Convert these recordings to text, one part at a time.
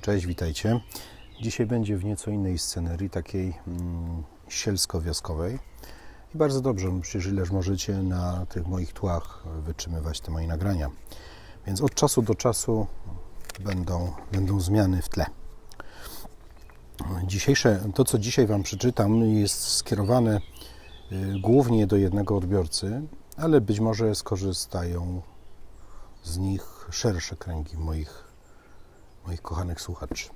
Cześć, witajcie. Dzisiaj będzie w nieco innej scenerii, takiej mm, sielsko-wioskowej. I bardzo dobrze, przecież ileż możecie na tych moich tłach wytrzymywać te moje nagrania. Więc od czasu do czasu będą, będą zmiany w tle. Dzisiejsze, to co dzisiaj Wam przeczytam jest skierowane y, głównie do jednego odbiorcy, ale być może skorzystają z nich szersze kręgi moich, moich kochanych słuchaczy.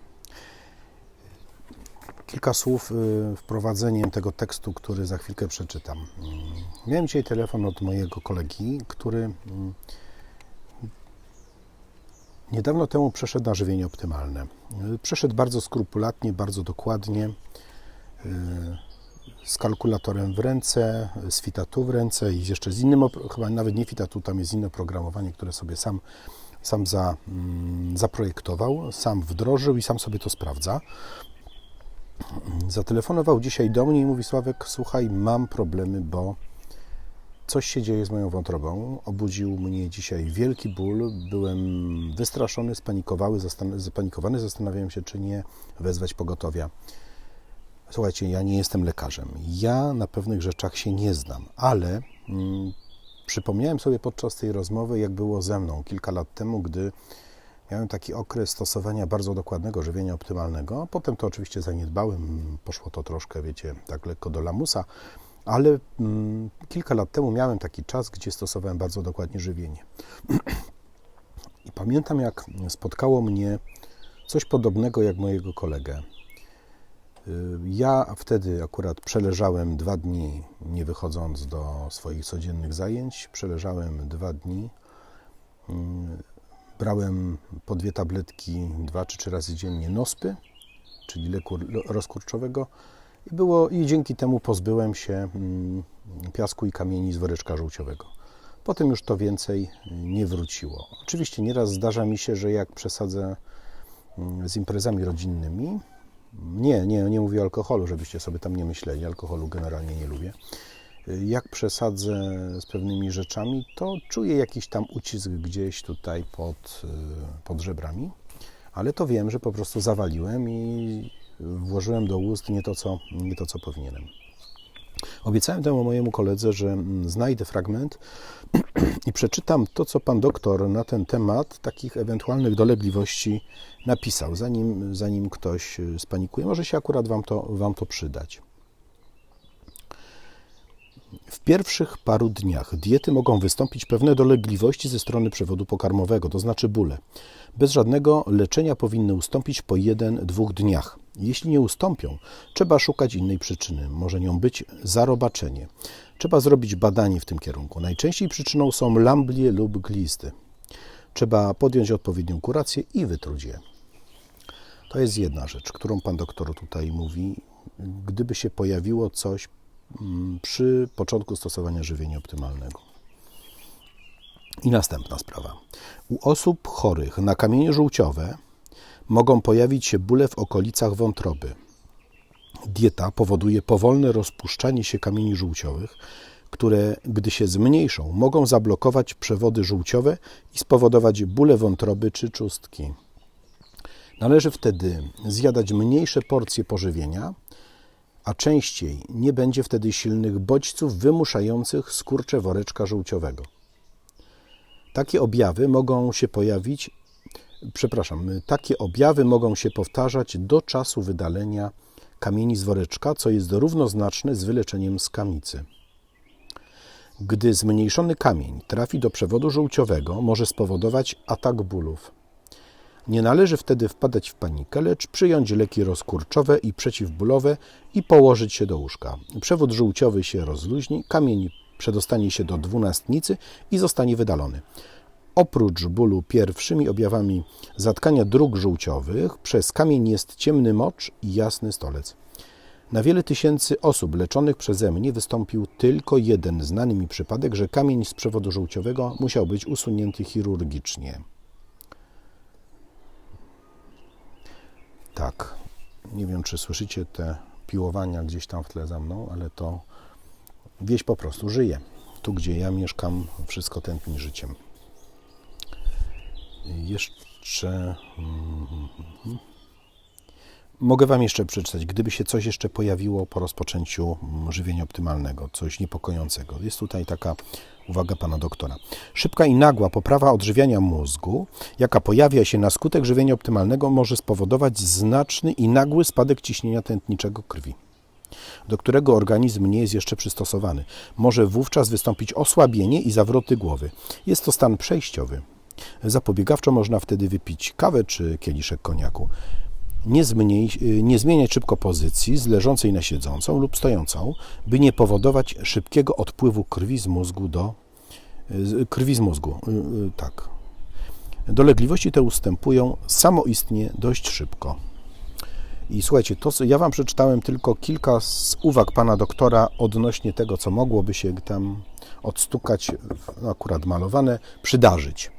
Kilka słów y, wprowadzeniem tego tekstu, który za chwilkę przeczytam. Mm, Miałem dzisiaj telefon od mojego kolegi, który mm, niedawno temu przeszedł na żywienie optymalne. Y, Przeszedł bardzo skrupulatnie, bardzo dokładnie, y, z kalkulatorem w ręce, z Fitatu w ręce i jeszcze z innym, chyba nawet nie Fitatu, tam jest inne oprogramowanie, które sobie sam, sam za, mm, zaprojektował, sam wdrożył i sam sobie to sprawdza. Zatelefonował dzisiaj do mnie i mówi: Sławek, słuchaj, mam problemy, bo coś się dzieje z moją wątrobą. Obudził mnie dzisiaj wielki ból. Byłem wystraszony, spanikowały, zastan-. Zastanawiałem się, czy nie wezwać pogotowia. Słuchajcie, ja nie jestem lekarzem. Ja na pewnych rzeczach się nie znam, ale mm, przypomniałem sobie podczas tej rozmowy, jak było ze mną kilka lat temu, gdy miałem taki okres stosowania bardzo dokładnego żywienia optymalnego. Potem to oczywiście zaniedbałem, poszło to troszkę, wiecie, tak lekko do lamusa, ale mm, kilka lat temu miałem taki czas, gdzie stosowałem bardzo dokładnie żywienie. I pamiętam, jak spotkało mnie coś podobnego jak mojego kolegę. Y, Ja wtedy akurat przeleżałem dwa dni, nie wychodząc do swoich codziennych zajęć. Przeleżałem dwa dni. Mm, Brałem po dwie tabletki dwa czy trzy razy dziennie nospy, czyli leku rozkurczowego. I, było, I dzięki temu pozbyłem się mm, piasku i kamieni z woreczka żółciowego. Potem już to więcej nie wróciło. Oczywiście nieraz zdarza mi się, że jak przesadzę mm, z imprezami rodzinnymi, nie, nie, nie mówię o alkoholu, żebyście sobie tam nie myśleli. Alkoholu generalnie nie lubię. Jak przesadzę z pewnymi rzeczami, to czuję jakiś tam ucisk gdzieś tutaj pod, y, pod żebrami, ale to wiem, że po prostu zawaliłem i włożyłem do ust nie to, co, nie to, co powinienem. Obiecałem temu mojemu koledze, że mm, znajdę fragment i przeczytam to, co pan doktor na ten temat takich ewentualnych dolegliwości napisał, zanim, zanim ktoś y, spanikuje. Może się akurat wam to, wam to przydać. W pierwszych paru dniach diety mogą wystąpić pewne dolegliwości ze strony przewodu pokarmowego, to znaczy bóle. Bez żadnego leczenia powinny ustąpić po jeden, dwóch dniach. Jeśli nie ustąpią, trzeba szukać innej przyczyny. Może nią być zarobaczenie. Trzeba zrobić badanie w tym kierunku. Najczęściej przyczyną są lamblie lub glisty. Trzeba podjąć odpowiednią kurację i wytruć je. To jest jedna rzecz, którą pan doktor tutaj mówi. Gdyby się pojawiło coś mm, przy początku stosowania żywienia optymalnego. I następna sprawa. U osób chorych na kamienie żółciowe mogą pojawić się bóle w okolicach wątroby. Dieta powoduje powolne rozpuszczanie się kamieni żółciowych, które, gdy się zmniejszą, mogą zablokować przewody żółciowe i spowodować bóle wątroby czy czustki. Należy wtedy zjadać mniejsze porcje pożywienia, a częściej nie będzie wtedy silnych bodźców wymuszających skurcze woreczka żółciowego. Takie objawy mogą się pojawić, przepraszam, takie objawy mogą się powtarzać do czasu wydalenia kamieni z woreczka, co jest równoznaczne z wyleczeniem z kamicy. Gdy zmniejszony kamień trafi do przewodu żółciowego, może spowodować atak bólów. Nie należy wtedy wpadać w panikę, lecz przyjąć leki rozkurczowe i przeciwbólowe i położyć się do łóżka. Przewód żółciowy się rozluźni, kamień przedostanie się do dwunastnicy i zostanie wydalony. Oprócz bólu pierwszymi objawami zatkania dróg żółciowych przez kamień jest ciemny mocz i jasny stolec. Na wiele tysięcy osób leczonych przeze mnie wystąpił tylko jeden znany mi przypadek, że kamień z przewodu żółciowego musiał być usunięty chirurgicznie. Tak, nie wiem czy słyszycie te piłowania gdzieś tam w tle za mną, ale to wieś po prostu żyje. Tu, gdzie ja mieszkam, wszystko tętni życiem. Jeszcze. mm, Mogę Wam jeszcze przeczytać, gdyby się coś jeszcze pojawiło po rozpoczęciu mm, żywienia optymalnego, coś niepokojącego. Jest tutaj taka uwaga pana doktora. Szybka i nagła poprawa odżywiania mózgu, jaka pojawia się na skutek żywienia optymalnego, może spowodować znaczny i nagły spadek ciśnienia tętniczego krwi do którego organizm nie jest jeszcze przystosowany. Może wówczas wystąpić osłabienie i zawroty głowy. Jest to stan przejściowy. Zapobiegawczo można wtedy wypić kawę czy kieliszek koniaku. Nie, zmniej, nie zmieniać szybko pozycji z leżącej na siedzącą lub stojącą, by nie powodować szybkiego odpływu krwi z mózgu do krwi z mózgu. Tak. Dolegliwości te ustępują samoistnie dość szybko. I słuchajcie, to ja Wam przeczytałem tylko kilka z uwag pana doktora odnośnie tego, co mogłoby się tam odstukać, akurat malowane, przydarzyć.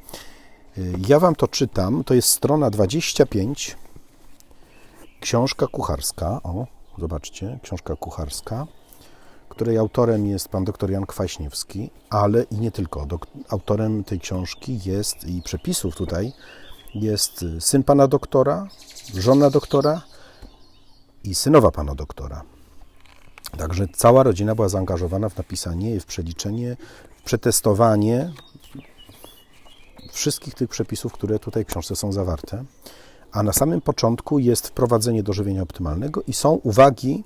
Ja Wam to czytam, to jest strona 25, książka kucharska, o, zobaczcie, książka kucharska, której autorem jest pan dr Jan Kwaśniewski, ale i nie tylko. Autorem tej książki jest i przepisów tutaj jest syn pana doktora, żona doktora, i synowa pana doktora. Także cała rodzina była zaangażowana w napisanie, w przeliczenie, w przetestowanie wszystkich tych przepisów, które tutaj w książce są zawarte. A na samym początku jest wprowadzenie do żywienia optymalnego i są uwagi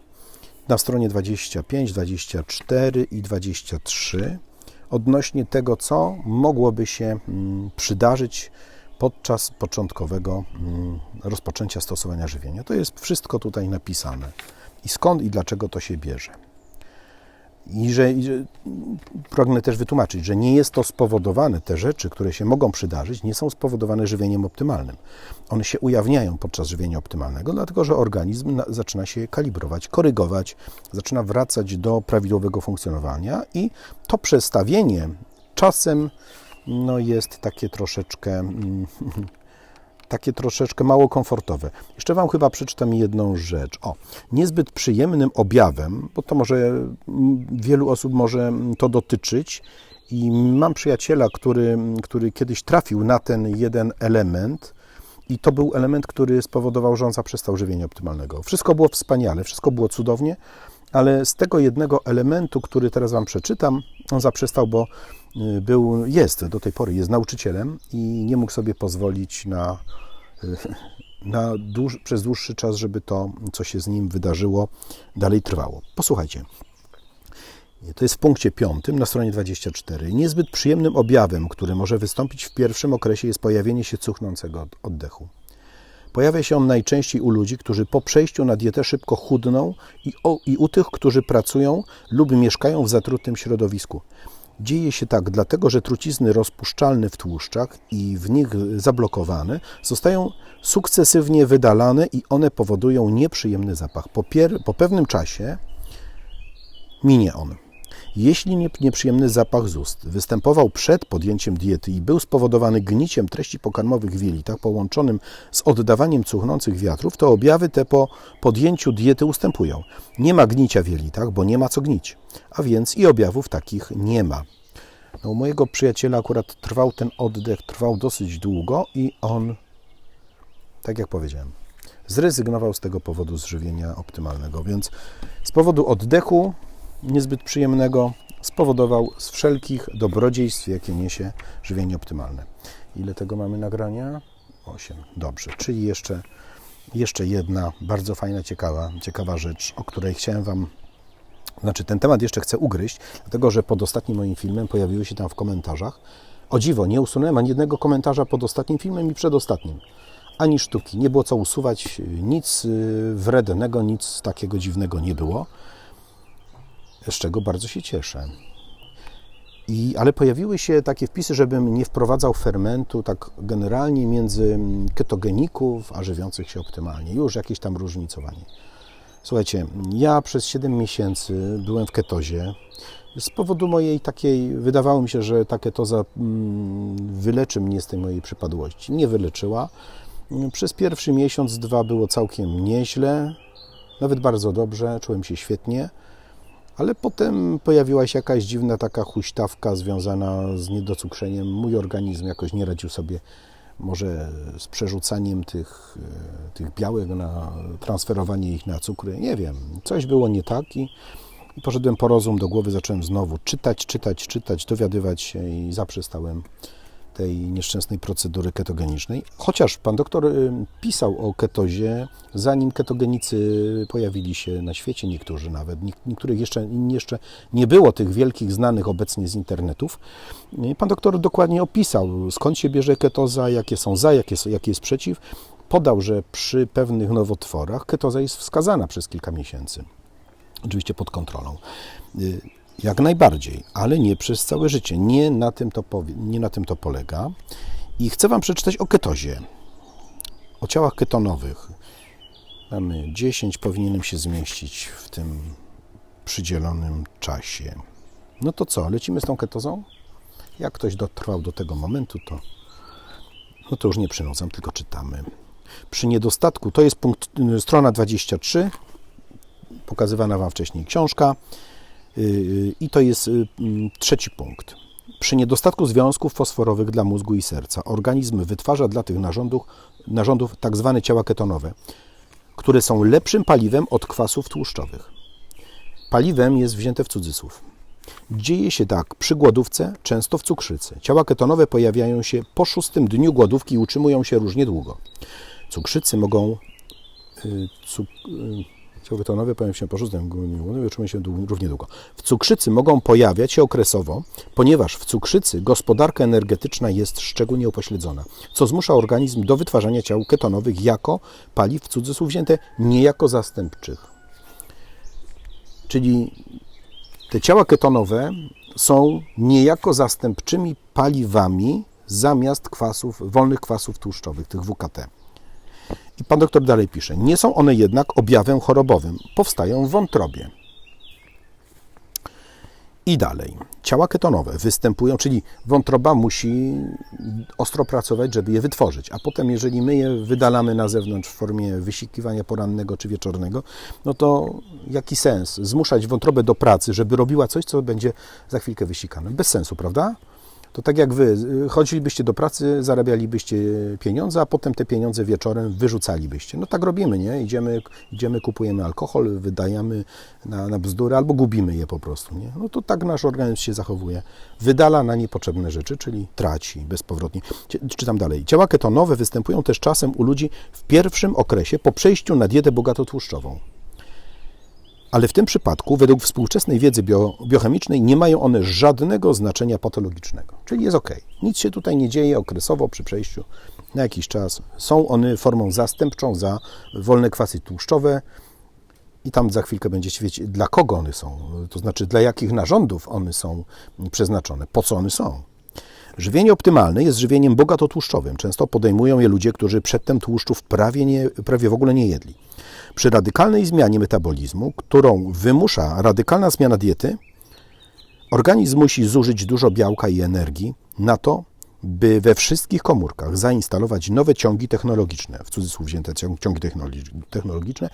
na stronie 25, 24 i 23 odnośnie tego, co mogłoby się mm, przydarzyć podczas początkowego mm, rozpoczęcia stosowania żywienia. To jest wszystko tutaj napisane. I skąd i dlaczego to się bierze. I że, i pragnę też wytłumaczyć, że nie jest to spowodowane, te rzeczy, które się mogą przydarzyć, nie są spowodowane żywieniem optymalnym. One się ujawniają podczas żywienia optymalnego, dlatego że organizm na, zaczyna się kalibrować, korygować, zaczyna wracać do prawidłowego funkcjonowania i to przestawienie czasem no jest takie troszeczkę mm, takie troszeczkę mało komfortowe. Jeszcze Wam chyba przeczytam jedną rzecz. O, niezbyt przyjemnym objawem, bo to może mm, wielu osób może to dotyczyć i mam przyjaciela, który, który kiedyś trafił na ten jeden element i to był element, który spowodował, że on zaprzestał żywienia optymalnego. Wszystko było wspaniale, wszystko było cudownie, ale z tego jednego elementu, który teraz Wam przeczytam, on zaprzestał, bo y, był, jest do tej pory, jest nauczycielem i nie mógł sobie pozwolić na, y, na dłuż, przez dłuższy czas, żeby to, co się z nim wydarzyło, dalej trwało. Posłuchajcie. To jest w punkcie piątym na stronie 24. Niezbyt przyjemnym objawem, który może wystąpić w pierwszym okresie, jest pojawienie się cuchnącego oddechu. Pojawia się on najczęściej u ludzi, którzy po przejściu na dietę szybko chudną i, o, i u tych, którzy pracują lub mieszkają w zatrutym środowisku. Dzieje się tak dlatego, że trucizny rozpuszczalne w tłuszczach i w nich zablokowane zostają sukcesywnie wydalane i one powodują nieprzyjemny zapach. Po, pier- po pewnym czasie minie on. Jeśli nieprzyjemny zapach z ust występował przed podjęciem diety i był spowodowany gniciem treści pokarmowych w jelitach połączonym z oddawaniem cuchnących wiatrów, to objawy te po podjęciu diety ustępują. Nie ma gnicia w jelitach, bo nie ma co gnić, a więc i objawów takich nie ma. No, u mojego przyjaciela akurat trwał ten oddech, trwał dosyć długo i on, tak jak powiedziałem, zrezygnował z tego powodu z żywienia optymalnego. Więc z powodu oddechu niezbyt przyjemnego spowodował z wszelkich dobrodziejstw, jakie niesie żywienie optymalne. Ile tego mamy nagrania? 8. Dobrze, czyli jeszcze, jeszcze jedna bardzo fajna, ciekawa, ciekawa rzecz, o której chciałem Wam znaczy, ten temat jeszcze chcę ugryźć, dlatego że pod ostatnim moim filmem pojawiły się tam w komentarzach. O dziwo, nie usunąłem ani jednego komentarza pod ostatnim filmem i przedostatnim. Ani sztuki. Nie było co usuwać, nic y, wrednego, nic takiego dziwnego nie było z czego bardzo się cieszę. I, ale pojawiły się takie wpisy, żebym nie wprowadzał fermentu tak generalnie między ketogeników a żywiących się optymalnie. Już jakieś tam różnicowanie. Słuchajcie, ja przez 7 miesięcy byłem w ketozie. Z powodu mojej takiej, wydawało mi się, że ta ketoza mm, wyleczy mnie z tej mojej przypadłości. Nie wyleczyła. Przez pierwszy miesiąc, dwa było całkiem nieźle, nawet bardzo dobrze, czułem się świetnie. Ale potem pojawiła się jakaś dziwna taka huśtawka związana z niedocukrzeniem. Mój organizm jakoś nie radził sobie może z przerzucaniem tych, e, tych białek na transferowanie ich na cukry, nie wiem. Coś było nie tak i, i poszedłem po rozum do głowy, zacząłem znowu czytać, czytać, czytać, dowiadywać się i zaprzestałem tej nieszczęsnej procedury ketogenicznej. Chociaż pan doktor y, pisał o ketozie, zanim ketogenicy pojawili się na świecie, niektórzy nawet, niektórych jeszcze, jeszcze nie było tych wielkich znanych obecnie z internetów. Pan doktor dokładnie opisał, skąd się bierze ketoza, jakie są za, jakie, jaki jest przeciw. Podał, że przy pewnych nowotworach ketoza jest wskazana przez kilka miesięcy. Oczywiście pod kontrolą. Jak najbardziej, ale nie przez całe życie. Nie na tym to, powie, nie na tym to polega. I chcę Wam przeczytać o ketozie, o ciałach ketonowych. Mamy 10, powinienem się zmieścić w tym przydzielonym czasie. No to co, lecimy z tą ketozą? Jak ktoś dotrwał do tego momentu, to, no to już nie przynudzam, tylko czytamy. Przy niedostatku, to jest punkt, strona 23, pokazywana Wam wcześniej książka. Y, I to jest y, mm, trzeci punkt. Przy niedostatku związków fosforowych dla mózgu i serca organizm wytwarza dla tych narządów, narządów tak zwane ciała ketonowe, które są lepszym paliwem od kwasów tłuszczowych. Paliwem jest wzięte w cudzysłów. Dzieje się tak przy głodówce, często w cukrzycy. Ciała ketonowe pojawiają się po szóstym dniu głodówki i utrzymują się różnie długo. Cukrzycy mogą. Yy, cuk, yy, Ciałketonowe pojawiają się po szóstym się równie długo. W cukrzycy mogą pojawiać się okresowo, ponieważ w cukrzycy gospodarka energetyczna jest szczególnie upośledzona, co zmusza organizm do wytwarzania ciał ketonowych jako paliw w cudzysłów wzięte, nie jako zastępczych. Czyli te ciała ketonowe są niejako zastępczymi paliwami zamiast kwasów, wolnych kwasów tłuszczowych, tych WKT. I pan doktor dalej pisze: Nie są one jednak objawem chorobowym, powstają w wątrobie. I dalej. Ciała ketonowe występują, czyli wątroba musi ostro pracować, żeby je wytworzyć, a potem, jeżeli my je wydalamy na zewnątrz w formie wysikiwania porannego czy wieczornego, no to jaki sens zmuszać wątrobę do pracy, żeby robiła coś, co będzie za chwilkę wysikane? Bez sensu, prawda? To tak jak wy, chodzilibyście do pracy, zarabialibyście pieniądze, a potem te pieniądze wieczorem wyrzucalibyście. No tak robimy, nie? Idziemy, idziemy kupujemy alkohol, wydajemy na, na bzdury albo gubimy je po prostu, nie? No to tak nasz organizm się zachowuje. Wydala na niepotrzebne rzeczy, czyli traci bezpowrotnie. Czytam dalej. Ciała ketonowe występują też czasem u ludzi w pierwszym okresie po przejściu na dietę bogatotłuszczową. Ale w tym przypadku, według współczesnej wiedzy bio, biochemicznej, nie mają one żadnego znaczenia patologicznego. Czyli jest ok. Nic się tutaj nie dzieje okresowo przy przejściu na jakiś czas. Są one formą zastępczą za wolne kwasy tłuszczowe. I tam za chwilkę będziecie wiedzieć, dla kogo one są, to znaczy dla jakich narządów one są przeznaczone, po co one są. Żywienie optymalne jest żywieniem bogato tłuszczowym. Często podejmują je ludzie, którzy przedtem tłuszczów prawie, nie, prawie w ogóle nie jedli. Przy radykalnej zmianie metabolizmu, którą wymusza radykalna zmiana diety, organizm musi zużyć dużo białka i energii na to, by we wszystkich komórkach zainstalować nowe ciągi technologiczne, w cudzysłów wzięte ciągi technologiczne,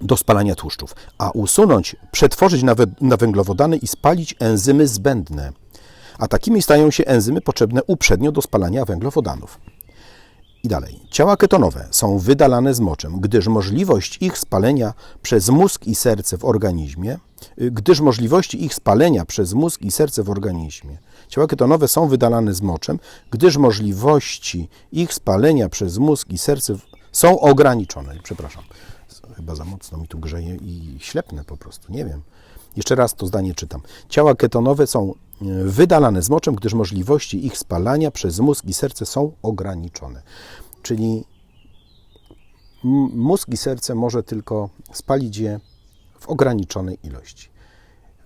do spalania tłuszczów, a usunąć, przetworzyć na, na węglowodany i spalić enzymy zbędne. A takimi stają się enzymy potrzebne uprzednio do spalania węglowodanów. Dalej. Ciała ketonowe są wydalane z moczem, gdyż możliwość ich spalenia przez mózg i serce w organizmie, y, gdyż możliwości ich spalenia przez mózg i serce w organizmie. Ciała ketonowe są wydalane z moczem, gdyż możliwości ich spalenia przez mózg i serce są ograniczone. Przepraszam, chyba za mocno mi tu grzeje i ślepnę po prostu, nie wiem. Jeszcze raz to zdanie czytam. Ciała ketonowe są e, wydalane z moczem, gdyż możliwości ich spalania przez mózg i serce są ograniczone. Czyli mózg i serce może tylko spalić je w ograniczonej ilości.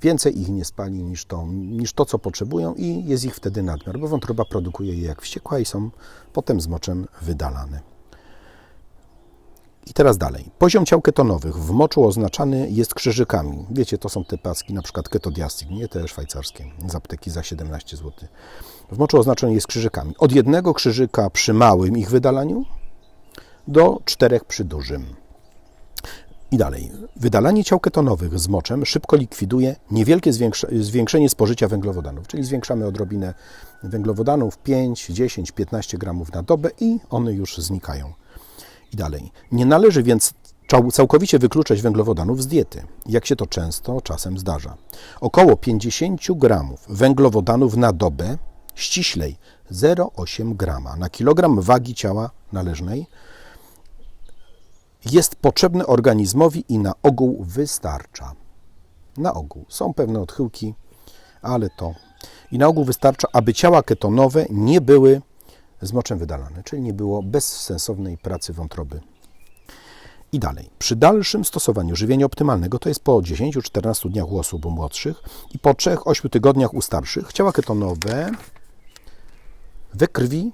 Więcej ich nie spali niż to, niż to, co potrzebują, i jest ich wtedy nadmiar, bo wątroba produkuje je jak wściekła i są potem z moczem wydalane. I teraz dalej. Poziom ciał ketonowych w moczu oznaczany jest krzyżykami. Wiecie, to są te paski, na przykład ketodiastik, nie te szwajcarskie, z apteki za 17 zł. W moczu oznaczony jest krzyżykami. Od jednego krzyżyka przy małym ich wydalaniu do czterech przy dużym. I dalej. Wydalanie ciał ketonowych z moczem szybko likwiduje niewielkie zwiększenie spożycia węglowodanów, czyli zwiększamy odrobinę węglowodanów 5, 10, 15 gramów na dobę i one już znikają. I dalej. Nie należy więc cał- całkowicie wykluczać węglowodanów z diety, jak się to często czasem zdarza. Około 50 gramów węglowodanów na dobę, ściślej 0,8 grama na kilogram wagi ciała należnej jest potrzebny organizmowi i na ogół wystarcza. Na ogół. Są pewne odchyłki, ale to. I na ogół wystarcza, aby ciała ketonowe nie były z moczem wydalane, czyli nie było bezsensownej pracy wątroby. I dalej. Przy dalszym stosowaniu żywienia optymalnego, to jest po 10-14 dniach u osób młodszych i po 3-8 tygodniach u starszych, ciała ketonowe we krwi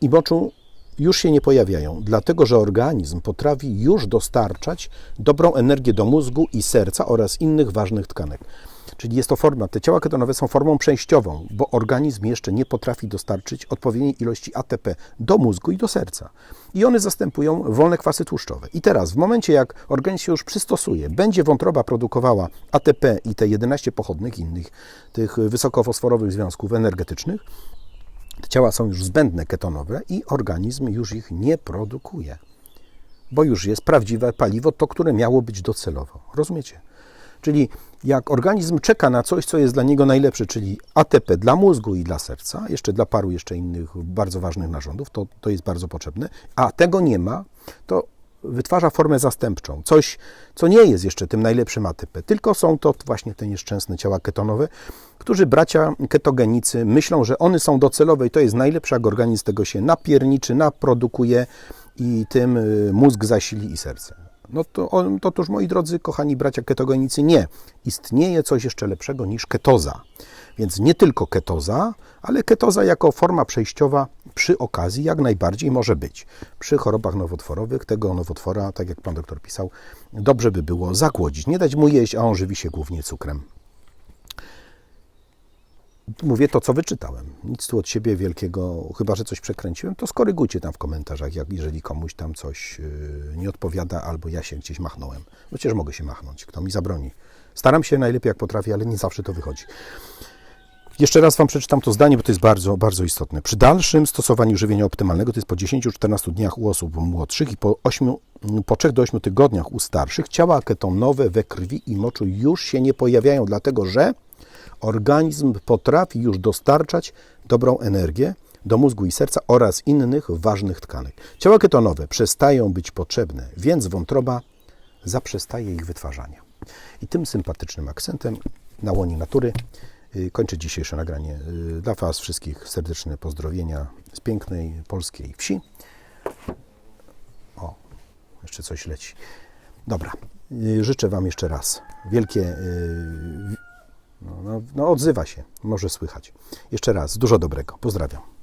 i moczu już się nie pojawiają, dlatego że organizm potrafi już dostarczać dobrą energię do mózgu i serca oraz innych ważnych tkanek. Czyli jest to forma, te ciała ketonowe są formą przejściową, bo organizm jeszcze nie potrafi dostarczyć odpowiedniej ilości ATP do mózgu i do serca. I one zastępują wolne kwasy tłuszczowe. I teraz, w momencie jak organizm się już przystosuje, będzie wątroba produkowała ATP i te 11 pochodnych innych, tych wysokofosforowych związków energetycznych, te ciała są już zbędne ketonowe i organizm już ich nie produkuje, bo już jest prawdziwe paliwo, to, które miało być docelowo. Rozumiecie? Czyli jak organizm czeka na coś, co jest dla niego najlepsze, czyli ATP dla mózgu i dla serca, jeszcze dla paru jeszcze innych bardzo ważnych narządów, to, to jest bardzo potrzebne, a tego nie ma, to wytwarza formę zastępczą. Coś, co nie jest jeszcze tym najlepszym ATP, tylko są to właśnie te nieszczęsne ciała ketonowe, którzy bracia ketogenicy myślą, że one są docelowe i to jest najlepsze, jak organizm tego się napierniczy, naprodukuje i tym y, mózg zasili i serce. No to, to toż, moi drodzy, kochani bracia ketogenicy, nie. Istnieje coś jeszcze lepszego niż ketoza. Więc nie tylko ketoza, ale ketoza jako forma przejściowa przy okazji jak najbardziej może być. Przy chorobach nowotworowych tego nowotwora, tak jak pan doktor pisał, dobrze by było zagłodzić. Nie dać mu jeść, a on żywi się głównie cukrem. Mówię to, co wyczytałem. Nic tu od siebie wielkiego, chyba że coś przekręciłem, to skorygujcie tam w komentarzach, jak, jeżeli komuś tam coś yy, nie odpowiada, albo ja się gdzieś machnąłem. Przecież mogę się machnąć, kto mi zabroni. Staram się najlepiej, jak potrafię, ale nie zawsze to wychodzi. Jeszcze raz Wam przeczytam to zdanie, bo to jest bardzo, bardzo istotne. Przy dalszym stosowaniu żywienia optymalnego, to jest po 10-14 dniach u osób młodszych i po, 8, po 3 do 8 tygodniach u starszych, ciała ketonowe we krwi i moczu już się nie pojawiają, dlatego że organizm potrafi już dostarczać dobrą energię do mózgu i serca oraz innych ważnych tkanek. Ciała ketonowe przestają być potrzebne, więc wątroba zaprzestaje ich wytwarzania. I tym sympatycznym akcentem na łonie natury y, kończę dzisiejsze nagranie. Y, Dla Was wszystkich serdeczne pozdrowienia z pięknej polskiej wsi. O, jeszcze coś leci. Dobra, y, życzę Wam jeszcze raz wielkie. No, no, no odzywa się, może słychać. Jeszcze raz, dużo dobrego. Pozdrawiam.